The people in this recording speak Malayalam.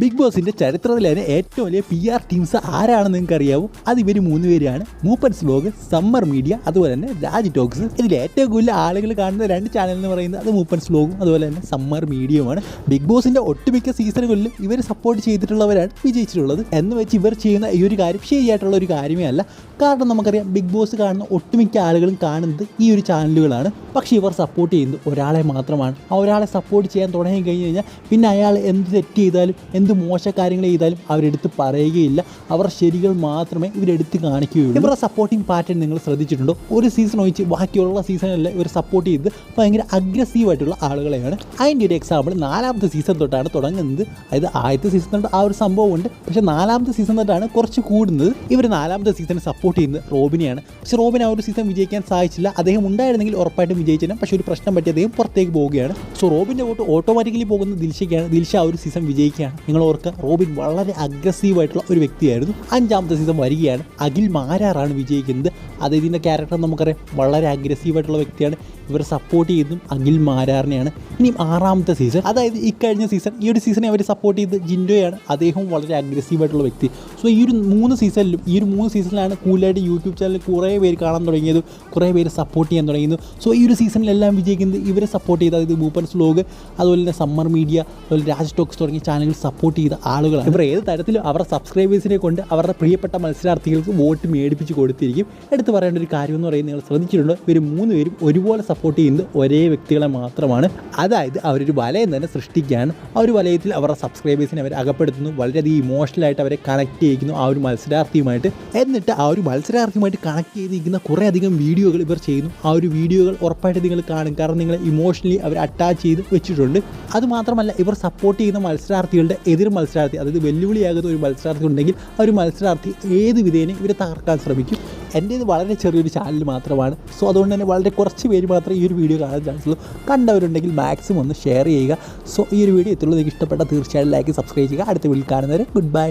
ബിഗ് ബോസിന്റെ ചരിത്രത്തിലെ തന്നെ ഏറ്റവും വലിയ പി ആർ ടീംസ് ആരാണെന്ന് നിങ്ങൾക്ക് അറിയാവൂ അത് ഇവർ മൂന്ന് പേരാണ്. മൂപ്പൻസ് ബ്ലോഗ് സമ്മർ മീഡിയ അതുപോലെ തന്നെ രാജ് ടോക്സ്. ഇതിൽ ഏറ്റവും കൂടുതൽ ആളുകൾ കാണുന്ന രണ്ട് ചാനൽ എന്ന് പറയുന്നത് അത് മൂപ്പൻസ് ബ്ലോഗും അതുപോലെ തന്നെ സമ്മർ മീഡിയയുമാണ് ബിഗ് ബോസിന്റെ ഒട്ടുമിക്ക സീസണുകളിലും ഇവർ സപ്പോർട്ട് ചെയ്തിട്ടുള്ളവരാണ് വിജയിച്ചിട്ടുള്ളത്. എന്ന് വെച്ച് ഇവർ ചെയ്യുന്ന ഈ ഒരു കാര്യം ശരിയായിട്ടുള്ള ഒരു കാര്യമേ അല്ല. കാരണം നമുക്കറിയാം ബിഗ് ബോസ് കാണുന്ന ഒട്ടുമിക്ക ആളുകളും കാണുന്നത് ഈ ഒരു ചാനലുകളാണ് പക്ഷേ ഇവർ സപ്പോർട്ട് ചെയ്യുന്നത് ഒരാളെ മാത്രമാണ്. ആ ഒരാളെ സപ്പോർട്ട് ചെയ്യാൻ തുടങ്ങി കഴിഞ്ഞ് കഴിഞ്ഞാൽ പിന്നെ അയാൾ എന്ത് തെറ്റ് ചെയ്താലും എന്ത് മോശ കാര്യങ്ങൾ ചെയ്താലും അവരെടുത്ത് പറയുകയില്ല. അവർ ശരികൾ മാത്രമേ ഇവരെടുത്ത് കാണിക്കുകയുള്ളൂ. ഇവരുടെ സപ്പോർട്ടിങ് പാറ്റേൺ നിങ്ങൾ ശ്രദ്ധിച്ചിട്ടുണ്ടോ? ഒരു സീസൺ ഒഴിച്ച് ബാക്കിയുള്ള സീസണിലെ ഇവർ സപ്പോർട്ട് ചെയ്ത് ഭയങ്കര അഗ്രസീവായിട്ടുള്ള ആളുകളെയാണ്. അതിന്റെ ഒരു എക്സാമ്പിൾ നാലാമത്തെ സീസൺ തൊട്ടാണ് തുടങ്ങുന്നത്. അതായത് ആദ്യത്തെ സീസൺ തൊട്ട് ആ ഒരു സംഭവമുണ്ട്. പക്ഷേ നാലാമത്തെ സീസൺ തൊട്ടാണ് കുറച്ച് കൂടുന്നത്. ഇവർ നാലാമത്തെ സീസൺ സപ്പോർട്ട് ചെയ്യുന്നത് റോബിനെയാണ്. പക്ഷേ റോബിൻ ആ ഒരു സീസൺ വിജയിക്കാൻ സാധിച്ചില്ല. അദ്ദേഹം ഉണ്ടായിരുന്നെങ്കിൽ ഉറപ്പായിട്ടും വിജയിച്ചേനെ പക്ഷേ ഒരു പ്രശ്നം പറ്റി അദ്ദേഹം പുറത്തേക്ക് പോവുകയാണ്. സോ റോബിന്റെ വോട്ട് ഓട്ടോമാറ്റിക്കലി പോകുന്ന ദിൽഷയ്ക്കാണ്. ദിൽഷ ആ ഒരു സീസൺ വിജയിക്കുകയാണ്. നിങ്ങൾ ഓർക്കുക റോബിൻ വളരെ അഗ്രസീവായിട്ടുള്ള ഒരു വ്യക്തിയായിരുന്നു. അഞ്ചാമത്തെ സീസൺ വരികയാണ്. അഖിൽ മാരാറാണ് വിജയിക്കുന്നത്. അദ്ദേഹത്തിന്റെ ക്യാരക്ടർ നമുക്കറിയാം. വളരെ അഗ്രസീവായിട്ടുള്ള വ്യക്തിയാണ്. ഇവർ സപ്പോർട്ട് ചെയ്യുന്നതും അഖിൽ മാരാറിനെയാണ്. ഇനി ആറാമത്തെ സീസൺ അതായത് ഇക്കഴിഞ്ഞ സീസൺ ഈ ഒരു സീസണെ അവർ സപ്പോർട്ട് ചെയ്ത് ജിൻഡോയാണ്. അദ്ദേഹവും വളരെ അഗ്രസീവായിട്ടുള്ള വ്യക്തി. സോ ഈ ഒരു മൂന്ന് സീസണിലും ഈ ഒരു മൂന്ന് സീസണിലാണ് കൂടുതലായിട്ട് യൂട്യൂബ് ചാനലിൽ കുറേ പേര് കാണാൻ തുടങ്ങിയത്. കുറേ പേര് സപ്പോർട്ട് ചെയ്യാൻ തുടങ്ങിയത്. സോ ഈ ഒരു സീസണിലെല്ലാം വിജയിക്കുന്നത് ഇവരെ സപ്പോർട്ട് ചെയ്ത് അതായത് മൂപ്പൻസ് വ്ലോഗ് അതുപോലെ തന്നെ സമ്മർ മീഡിയ അതുപോലെ രാജ് ടോക്സ് തുടങ്ങിയ ചാനലുകൾ സപ്പോർട്ട് ചെയ്ത ആളുകളാണ്. ഇവർ ഏത് തരത്തിലും അവരുടെ സബ്സ്ക്രൈബേഴ്സിനെ കൊണ്ട് അവരുടെ പ്രിയപ്പെട്ട മത്സരാർത്ഥികൾക്ക് വോട്ട് മേടിപ്പിച്ച് കൊടുത്തിരിക്കും. എടുത്ത് പറയേണ്ട ഒരു കാര്യം എന്ന് പറയുന്നത് നിങ്ങൾ ശ്രദ്ധിച്ചിട്ടുണ്ട്? ഇവർ മൂന്ന് പേരും ഒരുപോലെ സപ്പോർട്ട് ചെയ്യുന്നത് ഒരേ വ്യക്തികളെ മാത്രമാണ്. അതായത് അവരൊരു വലയം തന്നെ സൃഷ്ടിക്കുകയാണ്. ആ ഒരു വലയത്തിൽ അവരുടെ സബ്സ്ക്രൈബേഴ്സിനെ അവർ അകപ്പെടുത്തുന്നു. വളരെയധികം ഇമോഷണലായിട്ട് അവരെ കണക്ട് ചെയ്യിക്കുന്നു ആ ഒരു മത്സരാർത്ഥിയുമായിട്ട്. എന്നിട്ട് ആ ഒരു മത്സരാർത്ഥിയുമായിട്ട് കണക്ട് ചെയ്തിരിക്കുന്ന കുറേ അധികം വീഡിയോകൾ ഇവർ ചെയ്യുന്നു. ആ ഒരു വീഡിയോകൾ ഉറപ്പായിട്ട് നിങ്ങൾ കാണും. കാരണം നിങ്ങൾ ഇമോഷണലി അവർ അറ്റാച്ച് ചെയ്ത് വെച്ചിട്ടുണ്ട്. അതുമാത്രമല്ല ഇവർ സപ്പോർട്ട് ചെയ്യുന്ന മത്സരാർത്ഥികളുടെ എതിർ മത്സരാർത്ഥി അതായത് വെല്ലുവിളിയാകുന്ന ഒരു മത്സരാർത്ഥി ഉണ്ടെങ്കിൽ ആ ഒരു മത്സരാർത്ഥി ഏത് വിധേനയും ഇവരെ തകർക്കാൻ ശ്രമിക്കും. എന്റെ ഇത് വളരെ ചെറിയൊരു ചാനൽ മാത്രമാണ്. സോ അതുകൊണ്ട് തന്നെ വളരെ കുറച്ച് പേര് മാത്രമേ ഈ ഒരു വീഡിയോ കാണാൻ ചാൻസ് ഉള്ളൂ. കണ്ടവരുണ്ടെങ്കിൽ മാക്സിമം ഒന്ന് ഷെയർ ചെയ്യുക. സോ ഈ ഒരു വീഡിയോ എത്തുള്ളൂ നിങ്ങൾക്ക് ഇഷ്ടപ്പെട്ട തീർച്ചയായും ലൈക്ക് സബ്സ്ക്രൈബ് ചെയ്യുക. അടുത്ത വീട്ടിൽ കാണുന്നവരെ ഗുഡ് ബൈ